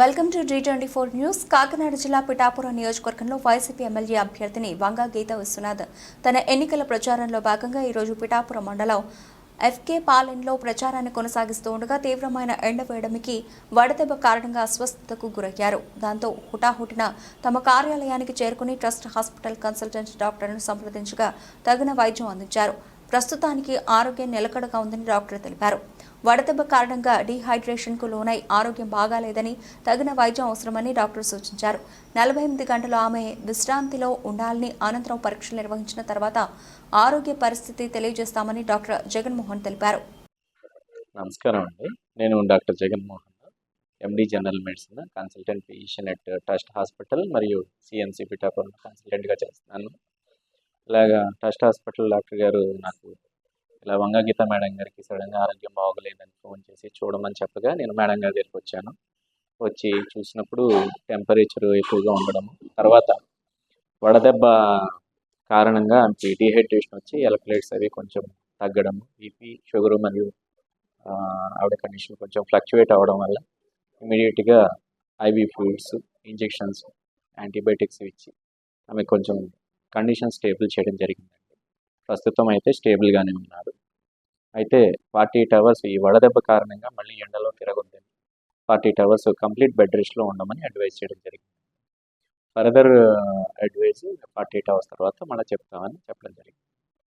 Welcome to Zee twenty four news. Kakinada జిల్లా పిఠాపురం నియోజకవర్గంలో YCP MLA అభ్యర్థిని వంగా గీత విశ్వనాథ్. తన ఎన్నికల ప్రచారంలో భాగంగా ఈరోజు పిఠాపురం మండలం ఎఫ్కే పాలెన్లో ప్రచారాన్ని కొనసాగిస్తూ ఉండగా తీవ్రమైన ఎండవేయడమికి వడదెబ్బ కారణంగా అస్వస్థతకు గురయ్యారు. దాంతో హుటాహుటిన తమ కార్యాలయానికి చేరుకుని ట్రస్ట్ హాస్పిటల్ కన్సల్టెంట్ డాక్టర్ను సంప్రదించగా తగిన వైద్యం అందించారు. ప్రస్తుతానికి ఆరోగ్యం నిలకడగా ఉందని డాక్టర్ తెలిపారు. వడదెబ్బ కారణంగా డీహైడ్రేషన్కు లోనై ఆరోగ్యం బాగాలేదని తగిన వైద్యం అవసరమని డాక్టర్ సూచించారు. నలభై ఎనిమిది గంటలు ఆమె విశ్రాంతిలో ఉండాలని అనంతరం పరీక్షలు నిర్వహించిన తర్వాత ఆరోగ్య పరిస్థితి తెలియజేస్తామని డాక్టర్ జగన్మోహన్ తెలిపారు. నమస్కారం అండి. నేను doctor Jaganmohan MD general medicine consultant physician at trust hospital మరియు సిఎంసి పిఠాపురం కన్సల్టెంట్గా చేస్తున్నాను. ఇలాగా ట్రస్ట్ హాస్పిటల్ డాక్టర్ గారు నాకు ఇలా వంగ గీత మేడం గారికి సడన్గా ఆరోగ్యం బాగోలేదని ఫోన్ చేసి చూడమని చెప్పగా నేను మేడం గారి దగ్గరికి వచ్చాను. వచ్చి చూసినప్పుడు టెంపరేచర్ ఎక్కువగా ఉండడం తర్వాత వడదెబ్బ కారణంగా ఆమెకి డీహైడ్రేషన్ వచ్చి ఎలక్ట్రేట్స్ అవి కొంచెం తగ్గడం బీపీ షుగర్ మరియు ఆవిడ కండిషన్ కొంచెం ఫ్లక్చువేట్ అవ్వడం వల్ల ఇమీడియట్గా ఐవీ ఫ్లూయిడ్స్ ఇంజెక్షన్స్ యాంటీబయాటిక్స్ ఇచ్చి ఆమె కొంచెం కండిషన్ స్టేబుల్ చేయడం జరిగిందండి. ప్రస్తుతం అయితే స్టేబుల్గానే ఉన్నారు. అయితే ఫార్టీ ఎయిట్ అవర్స్ ఈ వడదెబ్బ కారణంగా మళ్ళీ ఎండలో తిరగొద్దని forty eight hours complete bed రెస్ట్లో ఉండమని అడ్వైజ్ చేయడం జరిగింది. Further advise forty eight hours తర్వాత మళ్ళీ చెప్తామని చెప్పడం జరిగింది.